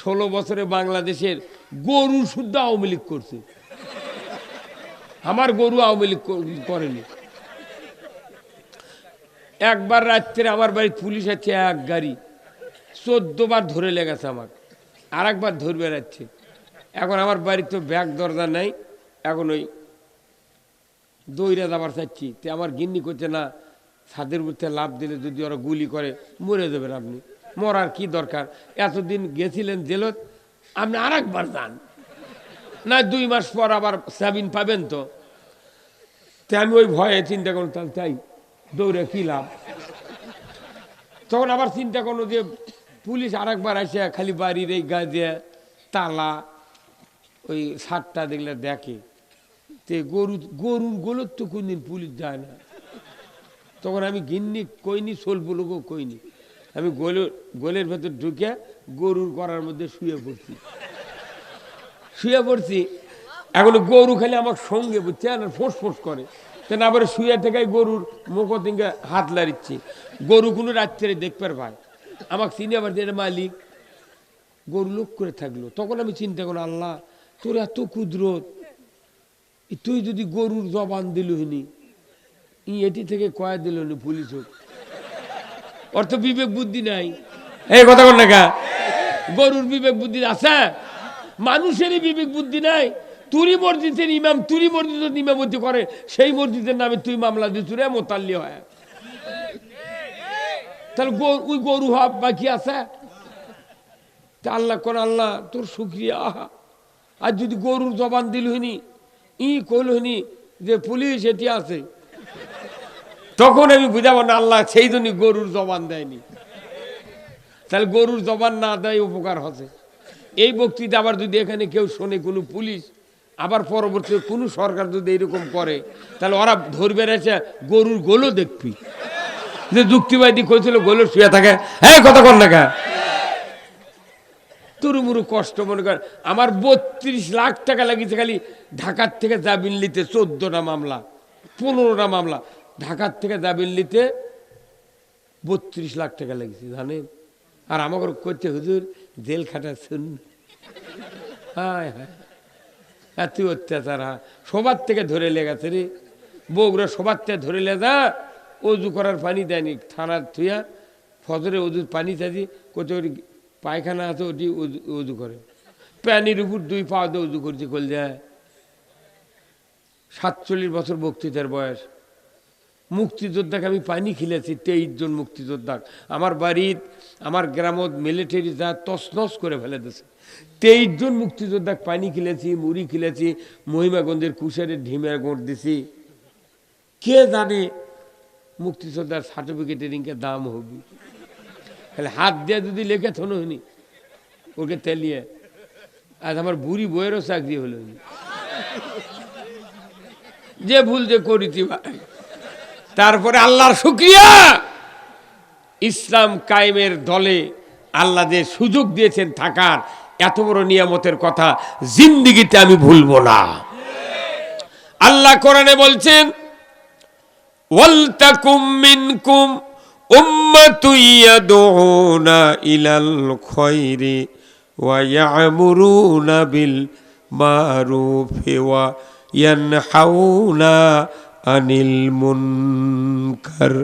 ষোলো বছরে বাংলাদেশের গরু শুদ্ধ আওয়ামী লীগ করছে। আমার গরু আওয়ামী লীগ করেনি। একবার রাত্রে আমার বাড়ি পুলিশ আছে, এক গাড়ি। চোদ্দ বার ধরে লেগেছে আমার আর একবার ধরবে যাচ্ছে এখন আমার বাড়ির তো ব্যাগ দরজা নাই। এখন ওই দইরা যাবার চাচ্ছি। তে আমার গিন্নি করছে না, ছাদের মধ্যে লাভ দিলে যদি ওরা গুলি করে, মরে যাবেন আপনি। মরার কি দরকার? এতদিন গেছিলেন জেলত, আপনি আর একবার যান। না, দুই মাস পর আবার সাবিন পাবেন তো। আমি ওই ভয়ে চিন্তা করুন তাহলে তাই দৌড়ে কি লাভ? তখন আবার চিন্তা করল যে পুলিশ আর একবার আসে, খালি বাড়ির এই গা দিয়ে তালা, ওই সারটা দেখলে দেখে। তে গরু, গরুর গোলত তো কোনদিন পুলিশ যায় না। তখন আমি গিন্নি কইনি সোলপুলোকেও কইনি। আমি গোলের গোলের ভেতর ঢুকে গরুর করার মধ্যে শুয়ে পড়ছি। শুয়ে পড়ছি। এখন গরু খালি আমার সঙ্গে বুঝছেন ফোঁস ফোঁস করে। তেন আবার শুয়ে থেকে গরুর মুখ থেকে হাত লাড়িচ্ছি। গরু কোনো রাত্রে দেখবার ভাই আমাকে চিনি আবার যে মালিক। গরু লোক করে থাকল। তখন আমি চিন্তা করলাম, আল্লাহ, তোর এত কুদরত। তুই যদি গরুর জবান দিল এটি থেকে কয়া দিল পুলিশ হোক। ওর তো বিবেক বুদ্ধি নাই। এই কথা বল না কা। গরুর বিবেক বুদ্ধি আছে মানুষেরই বিবেক বুদ্ধি নাই। তুরি মসজিদের ইমাম তুরি মসজিদের ইমামতি করে সেই মসজিদের নামে তুই মামলা দিস রে মোতাল্লি হয়। তাহলে গরু- ওই গরু হওয়া বাকি আছে? তা আল্লাহ কোন আল্লাহ তোর সুক্রিয়া আহা আর যদি গরুর জবান দিল হইনি ই কইল হইনি যে পুলিশ এটি আছে। তখন আমি বুঝাবো না, আল্লাহ সেই জন্য গরুর জবান দেয়নি। তাহলে গরুর জবান না দেয় উপকার হচ্ছে। এই বক্তৃতা আবার যদি এখানে কেউ শোনে কোনো পুলিশ, আবার পরবর্তী কোনো সরকার যদি এরকম করে, তাহলে ওরা ধরবে রেছে গরুর গোলও দেখবি। যে যুক্তিবাদী কইছিল গোলো শুয়ে থাকে। হ্যাঁ কথা কর না তুরুমুরু কষ্ট মনে কর। আমার বত্রিশ লাখ টাকা লাগিয়েছে খালি ঢাকার থেকে জামিন নিতে, চোদ্দটা মামলা, পনেরোটা মামলা। ঢাকার থেকে দাবিল্লিতে বত্রিশ লাখ টাকা লেগেছে, জানেন? আর আমাকে করছে হুজুর, জেল খাটা শুন হায় হায়। এত অত্যাচার হ্যাঁ। সবার থেকে ধরে লেগেছে রে। বউরা সবার থেকে ধরে লেগা অজু করার পানি দেয়নি। থানার থুয়া ফজরে অজুর পানি চাদি ওই পায়খানা আছে, ওটি অজু- করে। প্যানির উপর দুই পা দিয়ে অজু করছে কল যায় সাতচল্লিশ বছর বক্তৃতার বয়স। মুক্তিযোদ্ধাকে আমি পানি খেলেছি তেইশ জন মুক্তিযোদ্ধা আমার বাড়ির আমার গ্রামত মিলিটারি যা তসনস করে ফেলে দিয়েছে তেইশ জন মুক্তিযোদ্ধা পানি খেলেছি মুড়ি খেলেছি মহিমাগঞ্জের কুশারের ঢিমের গোট দিছি। কে জানে মুক্তিযোদ্ধার সার্টিফিকেটের ইনকে দাম হবি? খালি হাত দিয়ে যদি লেখে থনো ওকে তেলিয়ে। আজ আমার বুড়ি বইয়েরও চাকরি হলো। যে ভুল যে করিতি ভাই। তারপরে আল্লাহর শুক্রিয়া। ইসলাম কায়েমের দলে আল্লাহ যে সুযোগ দিয়েছেন থাকার, এত বড় নিয়ামতের কথা জিন্দিগিতে আমি ভুলবো না। আল্লাহ কোরআনে বলছেন ওয়ালতাকুম ইলাল ওয়া বিল ওয়া আনিল মুনকার।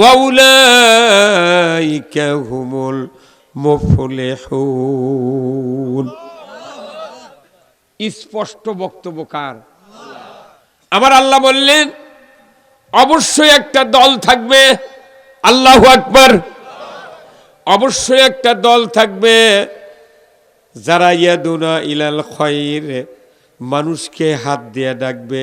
ওয়াউলাইকা হুমুল মুফলিহুন। স্পষ্ট বক্তব্য কার? আমার আল্লাহ বললেন, অবশ্যই একটা দল থাকবে, আল্লাহ আকবার। অবশ্যই একটা দল থাকবে, যারা ইয়াদুনা ইলাল খয়ের মানুষকে হাত দিয়ে ডাকবে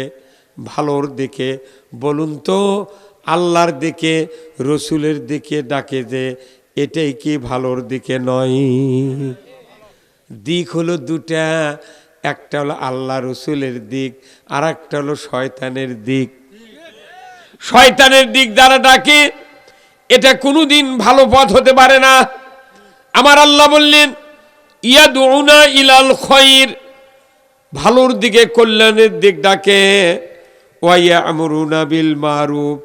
ভালোর দিকে, বলুন তো, আল্লাহর দিকে, রসুলের দিকে ডাকে যে, এটাই কি ভালোর দিকে নয়? দিক হলো দুটা, একটা হলো আল্লাহ রসুলের দিক আর একটা হলো শয়তানের দিক। শয়তানের দিক দ্বারা ডাকে, এটা কোনোদিন ভালো পথ হতে পারে না। আমার আল্লাহ বললেন ইয়াদুনা ইলাল খয়র ভালোর দিকে, কল্যাণের দিক ডাকে। ওয়াইয়া আমরুনা বিল মারুফ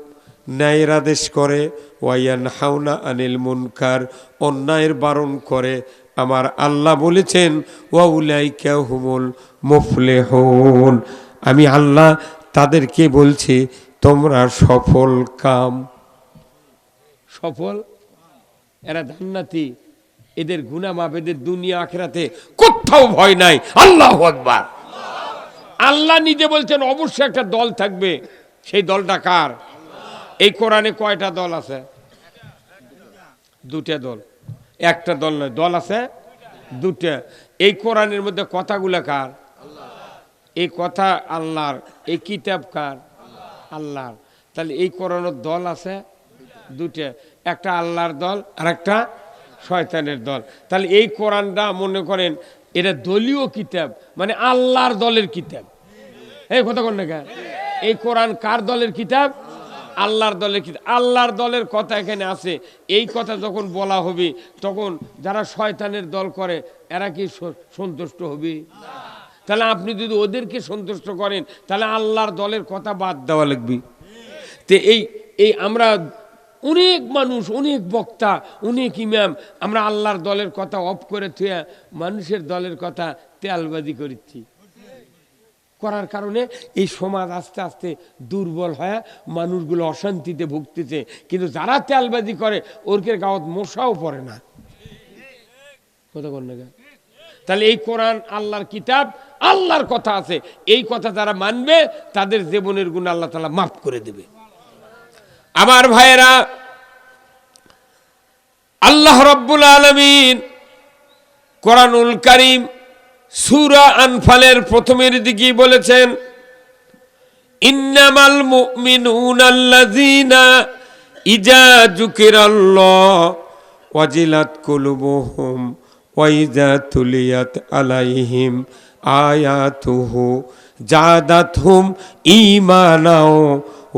ন্যায়ের আদেশ করে ওয়াইয়ান হাওনা আনিল মুনকার, অন্যায়ের বারণ করে। আমার আল্লাহ বলেছেন, ওয়াউলাইকা হুমুল মুফলেহুন। আমি আল্লাহ তাদেরকে বলছি, তোমরা সফল কাম। সফল? এরা জান্নাতি। এদের মাপ এদের দুনিয়া আখেরাতে কোথাও ভয় নাই। আল্লাহ আকবার। আল্লাহ নিজে বলছেন, অবশ্যই একটা দল থাকবে। সেই দলটা কার? এই কোরআনে কয়টা দল আছে? দুটা দল। একটা দল নয়, দল আছে? দুটা এই কোরআনের মধ্যে কথাগুলো কার? এই কথা আল্লাহর, এই কিতাব কার? আল্লাহর। তাহলে এই কোরআনের দল আছে? দুটা একটা আল্লাহর দল আর একটা শয়তানের দল। তাহলে এই কোরআনটা মনে করেন, এটা দলীয় কিতাব মানে আল্লাহর দলের কিতাব। এই কথা কোন না? এই কোরআন কার দলের কিতাব? আল্লাহর দলের কিতাব। আল্লাহর দলের কথা এখানে আছে। এই কথা যখন বলা হবে, তখন যারা শয়তানের দল করে, এরা কি সন্তুষ্ট হবে? তাহলে আপনি যদি ওদেরকে সন্তুষ্ট করেন, তাহলে আল্লাহর দলের কথা বাদ দেওয়া লাগবে। তে এই এই আমরা অনেক মানুষ, অনেক বক্তা, অনেক ইমাম, আমরা আল্লাহর দলের কথা অফ করে থুয়া মানুষের দলের কথা তেলবাজি করেছি করার কারণে এই সমাজ আস্তে আস্তে দুর্বল হয়ে মানুষগুলো অশান্তিতে ভুগতেছে। কিন্তু যারা তেলবাজি করে ওরকে গাওয়াত মশাও পড়ে না। না তাহলে এই কোরআন আল্লাহর কিতাব, আল্লাহর কথা আছে। এই কথা যারা মানবে, তাদের জীবনের গুণ আল্লাহ তালা মাফ করে দেবে। আমার ভাইয়েরা, আল্লাহ রব্বুল আলমিন কোরআনুল করিম সুরা আনফালের প্রথমের দিকে বলেছেন, ইন্নামাল মুমিনুন আল্লাযীনা ইজা যুকিরাল্লাহ ওয়াজিলাত কুলুবুহুম ওয়া ইজা তুলিয়াত আলাইহিম আয়াতুহু জাদাতহুম ঈমানাও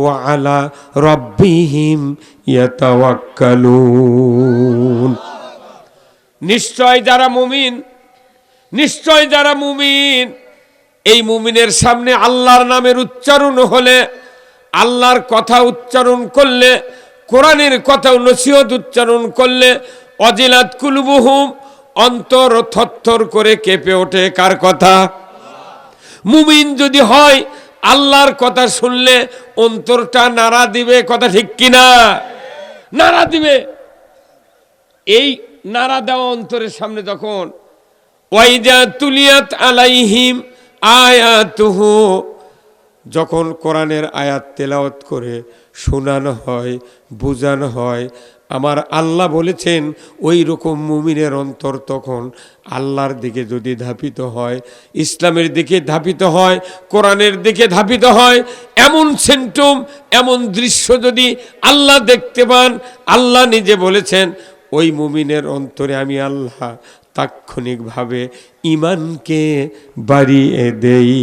ওয়া আলা রাব্বিহিম ইয়াতাওয়াক্কালুন। নিশ্চয় যারা মুমিন নিশ্চয় যারা মুমিন, এই মুমিনের সামনে আল্লাহর নামের উচ্চারণ হলে, আল্লাহর কথা উচ্চারণ করলে, কোরআনের কথা নসিহত উচ্চারণ করলে, অজিলাত কুলবুহুম, অন্তর থরথর করে কেঁপে ওঠে কার কথা? মুমিন যদি হয়, আল্লাহর কথা শুনলে অন্তরটা নাড়া দিবে, কথা ঠিক কিনা? নাড়া দিবে। এই নাড়া দেওয়া অন্তরের সামনে যখন ওয়াইজা তুলিয়াত আলাইহিম আয়াতুহু। যখন কোরআনের আয়াত তেলাওয়াত করে শোনানো হয়, বোঝানো হয়, আমার আল্লাহ বলেছেন, ওই রকম মুমিনের অন্তর তখন আল্লাহর দিকে যদি ধাপিত হয়, ইসলামের দিকে ধাপিত হয়, কোরআনের দিকে ধাপিত হয়, এমন সেন্টম, এমন দৃশ্য যদি আল্লাহ দেখতে পান, আল্লাহ নিজে বলেছেন, ওই মুমিনের অন্তরে আমি আল্লাহ তাৎক্ষণিকভাবে ইমানকে বাড়িয়ে দেই।